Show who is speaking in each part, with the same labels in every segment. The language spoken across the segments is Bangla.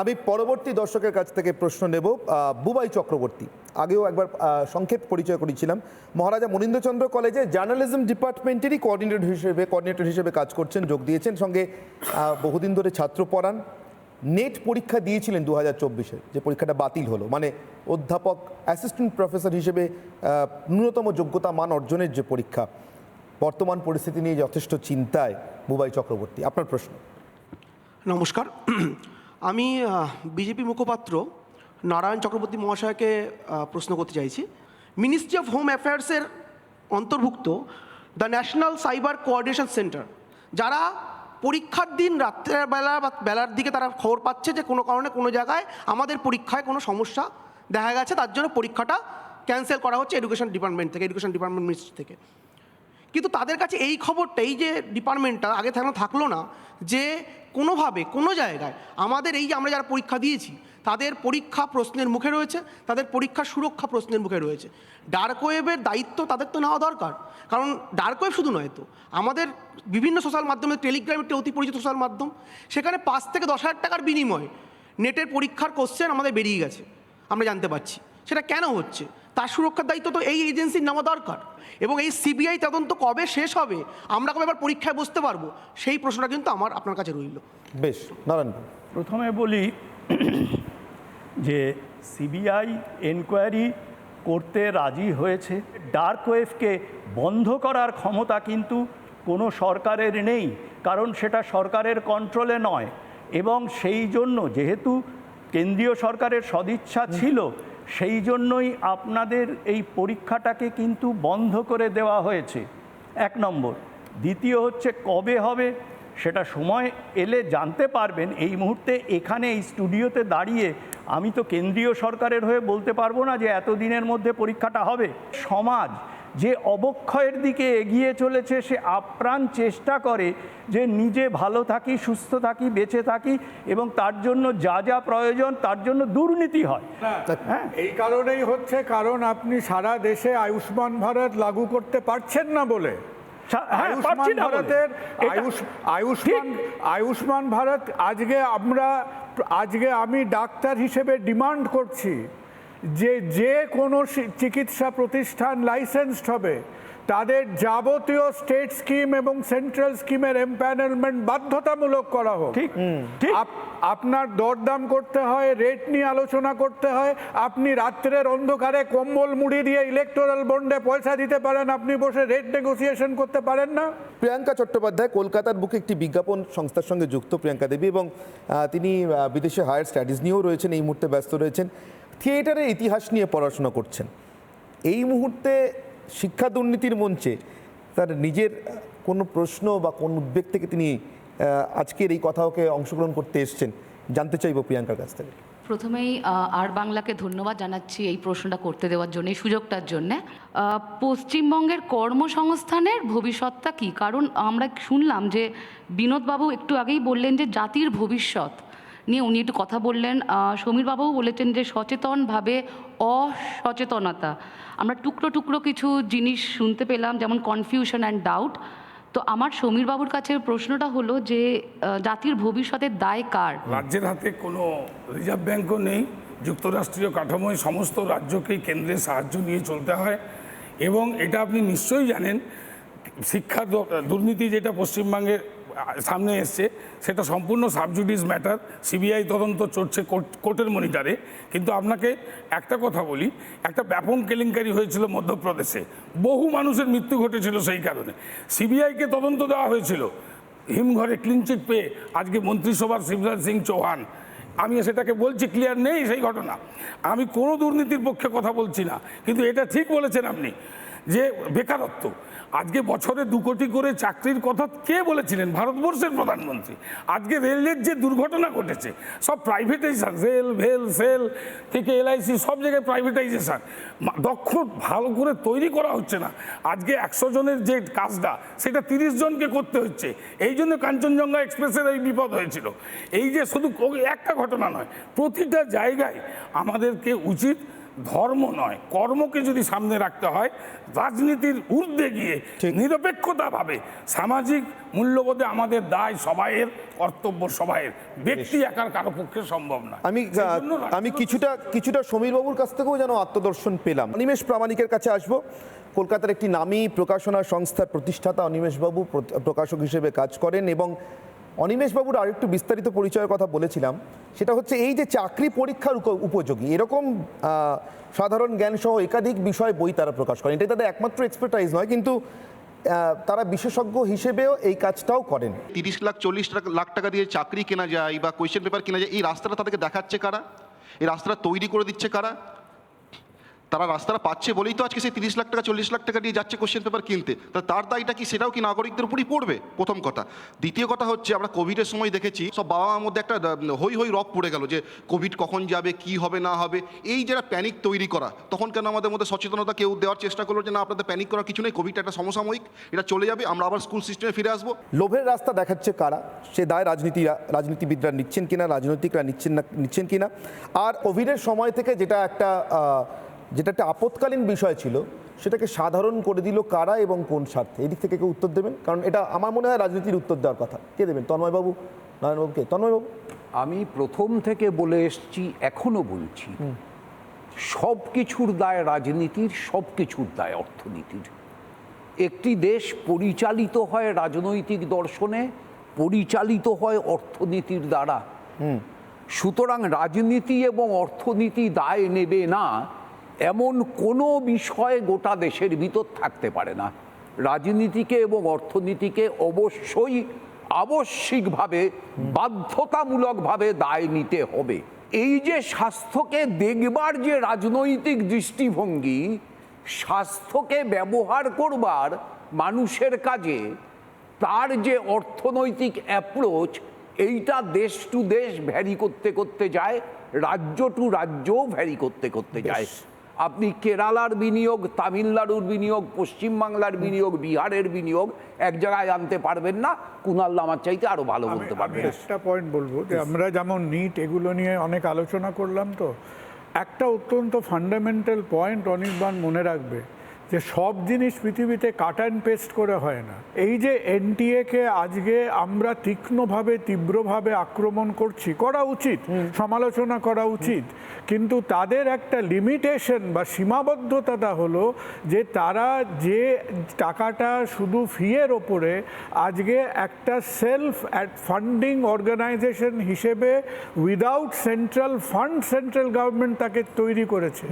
Speaker 1: আমি পরবর্তী দর্শকের কাছ থেকে প্রশ্ন নেব বুবাই চক্রবর্তী। আগেও একবার সংক্ষেপ পরিচয় করেছিলাম মহারাজা মনীন্দ্রচন্দ্র কলেজে জার্নালিজম ডিপার্টমেন্টেরই কোঅর্ডিনেটর হিসেবে কোঅর্ডিনেটর হিসেবে কাজ করছেন, যোগ দিয়েছেন। সঙ্গে বহুদিন ধরে ছাত্র পড়ান। নেট পরীক্ষা দিয়েছিলেন দু হাজার চব্বিশে, যে পরীক্ষাটা বাতিল হলো। মানে অধ্যাপক অ্যাসিস্ট্যান্ট প্রফেসর হিসেবে ন্যূনতম যোগ্যতা, মান অর্জনের যে পরীক্ষা, বর্তমান পরিস্থিতি নিয়ে যথেষ্ট চিন্তায় বুবাই চক্রবর্তী। আপনার প্রশ্ন।
Speaker 2: নমস্কার। আমি বিজেপি মুখপাত্র নারায়ণ চক্রবর্তী মহাশয়কে প্রশ্ন করতে চাইছি। মিনিস্ট্রি অফ হোম অ্যাফেয়ার্সের অন্তর্ভুক্ত the national cyber coordination centre যারা পরীক্ষার দিন রাত্রের বেলা বা বেলার দিকে তারা খবর পাচ্ছে যে কোনো কারণে কোনো জায়গায় আমাদের পরীক্ষায় কোনো সমস্যা দেখা গেছে, তার জন্য পরীক্ষাটা ক্যান্সেল করা হচ্ছে এডুকেশন ডিপার্টমেন্ট থেকে এডুকেশন ডিপার্টমেন্ট মিনিস্ট্রি থেকে। কিন্তু তাদের কাছে এই খবরটা, এই যে ডিপার্টমেন্টটা আগে থাকলে, থাকল না যে কোনোভাবে, কোনো জায়গায় আমাদের এই যে আমরা যারা পরীক্ষা দিয়েছি, তাদের পরীক্ষা প্রশ্নের মুখে রয়েছে, তাদের পরীক্ষা সুরক্ষা প্রশ্নের মুখে রয়েছে। ডার্ক ওয়েবের দায়িত্ব তাদের তো নেওয়া দরকার। কারণ ডার্ক ওয়েব শুধু নয় তো, আমাদের বিভিন্ন সোশ্যাল মাধ্যমে, টেলিগ্রাম একটি অতি পরিচিত সোশ্যাল মাধ্যম, সেখানে পাঁচ থেকে দশ হাজার টাকার বিনিময়ে নেটের পরীক্ষার কোশ্চেন আমাদের বেরিয়ে গেছে। আমরা জানতে পারছি। সেটা কেন হচ্ছে? তার সুরক্ষার দায়িত্ব তো এই এজেন্সির নেওয়া দরকার। এবং এই সিবিআই তদন্ত কবে শেষ হবে আমরা কবে এবার পরীক্ষায় বসতে পারব সেই প্রশ্নটা কিন্তু আমার আপনার কাছে রইল।
Speaker 1: বেশ নারায়ণ
Speaker 3: প্রথমে বলি যে সিবিআই এনকোয়ারি করতে রাজি হয়েছে। ডার্ক ওয়েভকে বন্ধ করার ক্ষমতা কিন্তু কোনো সরকারের নেই কারণ সেটা সরকারের কন্ট্রোলে নয়। এবং সেই জন্য যেহেতু কেন্দ্রীয় সরকারের সদিচ্ছা ছিল সেই জন্যই আপনাদের এই পরীক্ষাটাকে কিন্তু বন্ধ করে দেওয়া হয়েছে। এক নম্বর। দ্বিতীয় হচ্ছে, কবে হবে সেটা সময় এলে জানতে পারবেন। এই মুহূর্তে এখানে, এই স্টুডিওতে দাঁড়িয়ে আমি তো কেন্দ্রীয় সরকারের হয়ে বলতে পারব না যে এতদিনের মধ্যে পরীক্ষাটা হবে। সমাজ যে অবক্ষয়ের দিকে এগিয়ে চলেছে সে আপ্রাণ চেষ্টা করে যে নিজে ভালো থাকি সুস্থ থাকি বেঁচে থাকি এবং তার জন্য যা যা প্রয়োজন তার জন্য দুর্নীতি হয়। হ্যাঁ?
Speaker 4: এই কারণেই হচ্ছে কারণ আপনি সারা দেশে আয়ুষ্মান ভারত লাগু করতে পারছেন না বলে।
Speaker 3: হ্যাঁ,
Speaker 4: আয়ুষ্মান। ভারতের আয়ুষ আয়ুষ্মান ভারত আজকে আমরা আজকে আমি ডাক্তার হিসেবে ডিমান্ড করছি। যে যে কোনো চিকিৎসা প্রতিষ্ঠান লাইসেন্সড হবে তাদের যাবতীয় স্টেট স্কিম এবং সেন্ট্রাল স্কিমের এম্প্যানেলমেন্ট বাধ্যতামূলক করা হোক।
Speaker 3: ঠিক ঠিক।
Speaker 4: আপ- আপনার দরদাম করতে হয় রেট নিয়ে আলোচনা করতে হয় আপনি রাত্রের অন্ধকারে কম্বল মুড়ি দিয়ে ইলেকটোরাল বন্ডে পয়সা দিতে পারেন আপনি বসে রেট নেগোসিয়েশন করতে পারেন না।
Speaker 1: প্রিয়াঙ্কা চট্টোপাধ্যায় কলকাতার বুকে একটি বিজ্ঞাপন সংস্থার সঙ্গে যুক্ত প্রিয়াঙ্কা দেবী এবং তিনি বিদেশে হায়ার স্টাডিজ নিয়েও রয়েছেন এই মুহূর্তে ব্যস্ত রয়েছেন। থিয়েটারের ইতিহাস নিয়ে পড়াশোনা করছেন। এই মুহূর্তে শিক্ষা দুর্নীতির মঞ্চে তার নিজের কোনো প্রশ্ন বা কোন উদ্বেগ থেকে তিনি আজকের এই কথাকে অংশগ্রহণ করতে এসছেন, জানতে চাইব প্রিয়াঙ্কার কাছ থেকে।
Speaker 5: প্রথমেই আর বাংলাকে ধন্যবাদ জানাচ্ছি এই প্রশ্নটা করতে দেওয়ার জন্য, এই সুযোগটার জন্যে। পশ্চিমবঙ্গের কর্মসংস্থানের ভবিষ্যৎটা কি? কারণ আমরা শুনলাম যে বিনোদবাবু একটু আগেই বললেন যে জাতির ভবিষ্যৎ। নিয়ে উনি একটু কথা বললেন। সমীরবাবুও বলেছেন যে সচেতনভাবে অসচেতনতা। আমরা টুকরো টুকরো কিছু জিনিস শুনতে পেলাম, যেমন কনফিউশন অ্যান্ড ডাউট তো আমার সমীরবাবুর কাছে প্রশ্নটা হলো যে জাতির ভবিষ্যতের দায় কার?
Speaker 6: রাজ্যের হাতে কোনো রিজার্ভ ব্যাঙ্কও নেই, যুক্তরাষ্ট্রীয় কাঠামোয় সমস্ত রাজ্যকেই কেন্দ্রের সাহায্য নিয়ে চলতে হয়। এবং এটা আপনি নিশ্চয়ই জানেন, শিক্ষা দুর্নীতি যেটা পশ্চিমবঙ্গের সামনে এসছে। সেটা সম্পূর্ণ সাবজুডিস ম্যাটার সিবিআই তদন্ত চলছে কোর্ট- কোর্টের মনিটারে কিন্তু আপনাকে একটা কথা বলি, একটা ব্যাপক কেলেঙ্কারি হয়েছিল মধ্যপ্রদেশে। বহু মানুষের মৃত্যু ঘটেছিল সেই কারণে। সিবিআইকে তদন্ত দেওয়া হয়েছিল। হিমঘরে ক্লিনচিট পেয়ে আজকে মন্ত্রিসভার শিবরাজ সিং চৌহান। আমি সেটাকে বলছি ক্লিয়ার নেই সেই ঘটনা। আমি কোনো দুর্নীতির পক্ষে কথা বলছি না। কিন্তু এটা ঠিক বলেছেন আপনি। যে বেকারত্ব। আজকে বছরে দু কোটি করে চাকরির কথা কে বলেছিলেন? ভারতবর্ষের প্রধানমন্ত্রী। আজকে রেলের যে দুর্ঘটনা ঘটেছে, সব প্রাইভেটাইজেশন রেল ভেল সেল থেকে এলআইসি সব জায়গায় প্রাইভেটাইজেশন দক্ষ, ভালো করে তৈরি করা হচ্ছে না। আজকে একশো জনের যে কাজটা, সেটা তিরিশ জনকে করতে হচ্ছে। এই জন্য কাঞ্চনজঙ্ঘা এক্সপ্রেসের এই বিপদ হয়েছিল। এই যে শুধু একটা ঘটনা নয়, প্রতিটা জায়গায় আমাদেরকে উচিত ধর্ম নয় কর্মকে যদি সামনে রাখতে হয় রাজনীতির ঊর্ধ্বে গিয়ে নিরপেক্ষতাভাবে সামাজিক মূল্যবোধে আমাদের দায় সবাইয়ের কর্তব্য সবাইয়ের। ব্যক্তি একার কারও পক্ষে সম্ভব নয়
Speaker 1: আমি আমি কিছুটা কিছুটা সমীরবাবুর কাছ থেকেও যেন আত্মদর্শন পেলাম। অনিমেষ প্রামাণিকের কাছে আসব। কলকাতার একটি নামী প্রকাশনা সংস্থার প্রতিষ্ঠাতা অনিমেষবাবু প্রকাশক হিসেবে কাজ করেন এবং অনিমেষবাবুর আরেকটু বিস্তারিত পরিচয়ের কথা বলেছিলাম। সেটা হচ্ছে এই যে চাকরি পরীক্ষার উপ- উপযোগী, এরকম সাধারণ জ্ঞান সহ একাধিক বিষয় বই তারা প্রকাশ করেন। এটাই তাদের একমাত্র এক্সপার্টাইজ নয়, কিন্তু তারা বিশেষজ্ঞ হিসেবেও এই কাজটাও করেন।
Speaker 7: তিরিশ লাখ, চল্লিশ লাখ টাকা দিয়ে চাকরি কেনা যায় বা কোয়েশ্চেন পেপার কেনা যায়, এই রাস্তাটা তাদেরকে দেখাচ্ছে কারা? এই রাস্তাটা তৈরি করে দিচ্ছে কারা? তারা রাস্তাটা পাচ্ছে বলেই তো আজকে সেই তিরিশ লাখ টাকা, চল্লিশ লাখ টাকা দিয়ে যাচ্ছে কোশ্চেন পেপার কিনতে। তা তার দায়টা কি সেটাও কি নাগরিকদের উপরই পড়বে? প্রথম কথা। দ্বিতীয় কথা হচ্ছে, আমরা কোভিডের সময় দেখেছি, সব বাবা মার মধ্যে একটা হই হই রব পড়ে গেল যে কোভিড কখন যাবে, কি হবে, না হবে। এই যারা প্যানিক তৈরি করা, তখন কেন আমাদের মধ্যে সচেতনতা কেউ দেওয়ার চেষ্টা করল যে না, আপনাদের প্যানিক করার কিছু নেই কোভিড একটা সমসাময়িক, এটা চলে যাবে, আমরা আবার স্কুল সিস্টেমে ফিরে আসব।
Speaker 1: লোভের রাস্তা দেখাচ্ছে কারা? সে দায় রাজনীতি রাজনীতিবিদরা নিচ্ছেন কিনা, রাজনৈতিকরা নিচ্ছেন না, নিচ্ছেন কিনা? আর কোভিডের সময় থেকে যেটা একটা যেটা একটা আপৎকালীন বিষয় ছিল সেটাকে সাধারণ করে দিল কারা এবং কোন স্বার্থে? এদিক থেকে কেউ উত্তর দেবেন? কারণ এটা আমার মনে হয় রাজনীতির উত্তর দেওয়ার কথা। কে দেবেন? তন্ময়বাবু? নারায়ণবাবু কে? তন্ময়বাবু?
Speaker 8: আমি প্রথম থেকে বলে এসছি এখনও বলছি সব কিছুর দায় রাজনীতির সব কিছুর দায় অর্থনীতির। একটি দেশ পরিচালিত হয় রাজনৈতিক দর্শনে পরিচালিত হয় অর্থনীতির দ্বারা। সুতরাং রাজনীতি এবং অর্থনীতি দায় নেবে না এমন কোনো বিষয় গোটা দেশের ভিতর থাকতে পারে না। রাজনীতিকে এবং অর্থনীতিকে অবশ্যই আবশ্যিকভাবে, বাধ্যতামূলকভাবে দায় নিতে হবে। এই যে স্বাস্থ্যকে দেখবার যে রাজনৈতিক দৃষ্টিভঙ্গি, স্বাস্থ্যকে ব্যবহার করবার মানুষের কাজে, তার যে অর্থনৈতিক অ্যাপ্রোচ এইটা দেশ টু দেশ ভ্যারি করতে করতে যায়, রাজ্য টু রাজ্যও ভ্যারি করতে করতে যায়। আপনি কেরালার বিনিয়োগ তামিলনাড়ুর বিনিয়োগ পশ্চিমবাংলার বিনিয়োগ বিহারের বিনিয়োগ এক জায়গায় আনতে পারবেন না। কুনাল আমার চাইতে আরও ভালো বলতে পারবেন
Speaker 4: একটা পয়েন্ট বলব যে আমরা যেমন নিট এগুলো নিয়ে অনেক আলোচনা করলাম তো একটা অত্যন্ত ফান্ডামেন্টাল পয়েন্ট অনির্বাণ মনে রাখবে। যে সব জিনিস পৃথিবীতে কাট অ্যান্ড পেস্ট করে হয় না। এই যে এনটিএ কে আজকে আমরা তীক্ষ্ণভাবে তীব্রভাবে আক্রমণ করছি করা উচিত সমালোচনা করা উচিত। কিন্তু তাদের একটা লিমিটেশন বা সীমাবদ্ধতাটা হলো যে তারা যে টাকাটা শুধু ফিয়ের ওপরে আজকে একটা সেলফ ফান্ডিং অর্গানাইজেশন হিসেবে without central fund central government তাকে তৈরি করেছে।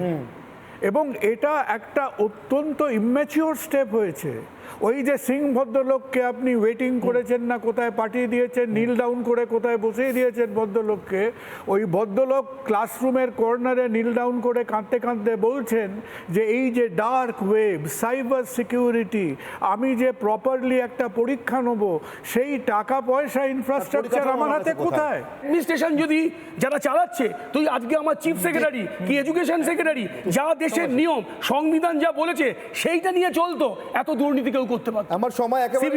Speaker 4: এবং এটা একটা অত্যন্ত ইম্যাচিওর স্টেপ হয়েছে। ওই যে সিং ভদ্রলোককে আপনি ওয়েটিং করেছেন না কোথায় পাঠিয়ে দিয়েছেন নীল ডাউন করে কোথায় বসিয়ে দিয়েছেন ভদ্রলোককে ওই ভদ্রলোক ক্লাসরুমের কর্নারে নীল ডাউন করে কাঁদতে কাঁদতে বলছেন যে এই যে ডার্ক ওয়েব সাইবার সিকিউরিটি আমি যে প্রপারলি একটা পরীক্ষা নেব সেই টাকা পয়সা ইনফ্রাস্ট্রাকচার আমার হাতে
Speaker 1: কোথায়?
Speaker 4: কোথায়?
Speaker 9: অ্যাডমিনিস্ট্রেশন যদি যারা চালাচ্ছে তুই আজকে আমার চিফ সেক্রেটারি কি এডুকেশন সেক্রেটারি যা দেশের নিয়ম সংবিধান যা বলেছে সেইটা নিয়ে চলতো এত দুর্নীতি কেউ করতে পারত
Speaker 1: আমার সময় একেবারে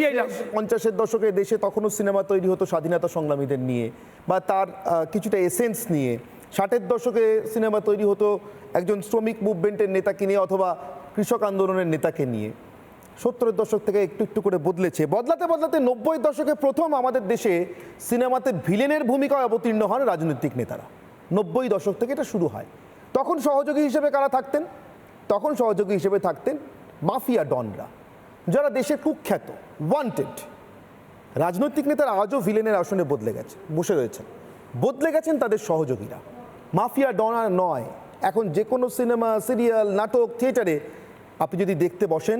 Speaker 1: পঞ্চাশের দশকে দেশে তখনও সিনেমা তৈরি হতো স্বাধীনতা সংগ্রামীদের নিয়ে বা তার কিছুটা এসেন্স নিয়ে। ষাটের দশকে সিনেমা তৈরি হতো একজন শ্রমিক মুভমেন্টের নেতাকে নিয়ে অথবা কৃষক আন্দোলনের নেতাকে নিয়ে। সত্তরের দশক থেকে একটু একটু করে বদলেছে। বদলাতে বদলাতে নব্বই দশকে প্রথম আমাদের দেশে সিনেমাতে ভিলেনের ভূমিকায় অবতীর্ণ হন রাজনৈতিক নেতারা। নব্বই দশক থেকে এটা শুরু হয়। তখন সহযোগী হিসেবে কারা থাকতেন? তখন সহযোগী হিসেবে থাকতেন মাফিয়া ডনরা। যারা দেশের কুখ্যাত ওয়ান্টেড রাজনৈতিক নেতারা আজও ভিলেনের আসনে বদলে গেছে, বসে রয়েছেন। বদলে গেছেন তাদের সহযোগীরা। মাফিয়া ডনার নয়, এখন যে কোনো সিনেমা, সিরিয়াল, নাটক, থিয়েটারে আপনি যদি দেখতে বসেন,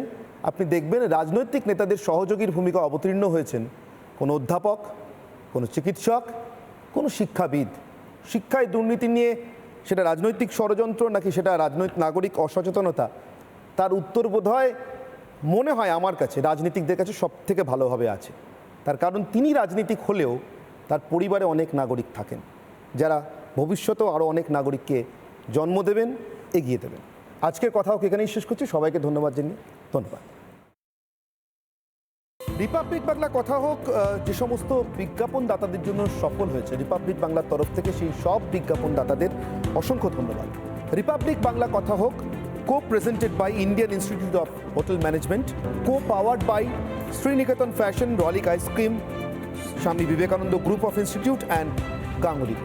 Speaker 1: আপনি দেখবেন রাজনৈতিক নেতাদের সহযোগীর ভূমিকা অবতীর্ণ হয়েছেন। কোনো অধ্যাপক, কোনো চিকিৎসক, কোনো শিক্ষাবিদ। শিক্ষায় দুর্নীতি নিয়ে সেটা রাজনৈতিক ষড়যন্ত্র নাকি সেটা রাজনৈতিক নাগরিক অসচেতনতা? তার উত্তর বোধ হয় মনে হয় আমার কাছে, রাজনীতিকদের কাছে সব থেকে ভালোভাবে আছে। তার কারণ তিনি রাজনীতিক হলেও তার পরিবারে অনেক নাগরিক থাকেন, যারা ভবিষ্যতেও আরও অনেক নাগরিককে জন্ম দেবেন, এগিয়ে দেবেন। আজকের কথা হোক এখানেই শেষ করছি। সবাইকে ধন্যবাদ জানিয়ে ধন্যবাদ। রিপাবলিক বাংলা কথা হোক যে সমস্ত বিজ্ঞাপন দাতাদের জন্য সফল হয়েছে, রিপাবলিক বাংলার তরফ থেকে সেই সব বিজ্ঞাপন দাতাদের অসংখ্য ধন্যবাদ। রিপাবলিক বাংলা কথা হোক presented by Indian Institute of Hotel Management co powered by Sriniketan fashion Rollick ice cream Swami Vivekananda group of institute and Ganguly